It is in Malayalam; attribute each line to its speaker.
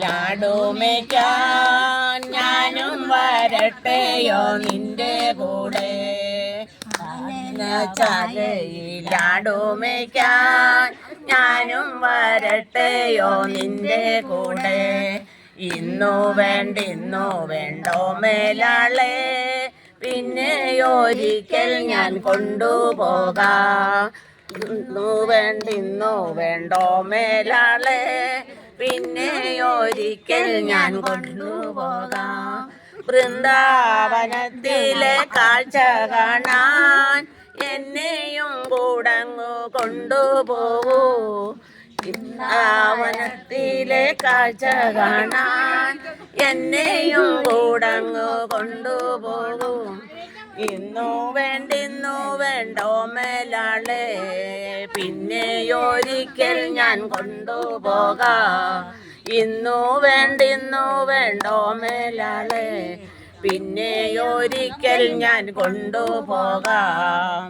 Speaker 1: ലാടുമേക്കാൻ ഞാനും വരട്ടെയോ നിന്റെ കൂടെ? ലാടുമേക്കാൻ ഞാനും വരട്ടെയോ നിന്റെ കൂടെ? ഇന്നു വേണ്ട ഇന്നു വേണ്ടോ മേലാളെ? പിന്നെ ഒരിക്കൽ ഞാൻ കൊണ്ടുപോകാം. ഇന്നു വേണ്ട ഇന്നു വേണ്ടോ മേലാളെ? പിന്നെ ഒരിക്കൽ ഞാൻ കൊണ്ടുപോകാം. വൃന്ദാവനത്തിലെ കാഴ്ച കാണാൻ എന്നെയും കൂടങ്ങു കൊണ്ടുപോകൂ. വൃന്ദാവനത്തിലെ കാഴ്ച കാണാൻ എന്നെയും കൂടങ്ങു കൊണ്ടുപോകൂ. ഇന്നു വേണ്ടിന്നു വേണ്ടോ മേലാളെ പിന്നെ ഒരിക്കൽ ഞാൻ കൊണ്ടുപോകാം. ഇന്നു വേണ്ടിന്നു വേണ്ടോ മേലാളെ പിന്നെ ഒരിക്കൽ ഞാൻ കൊണ്ടുപോകാം.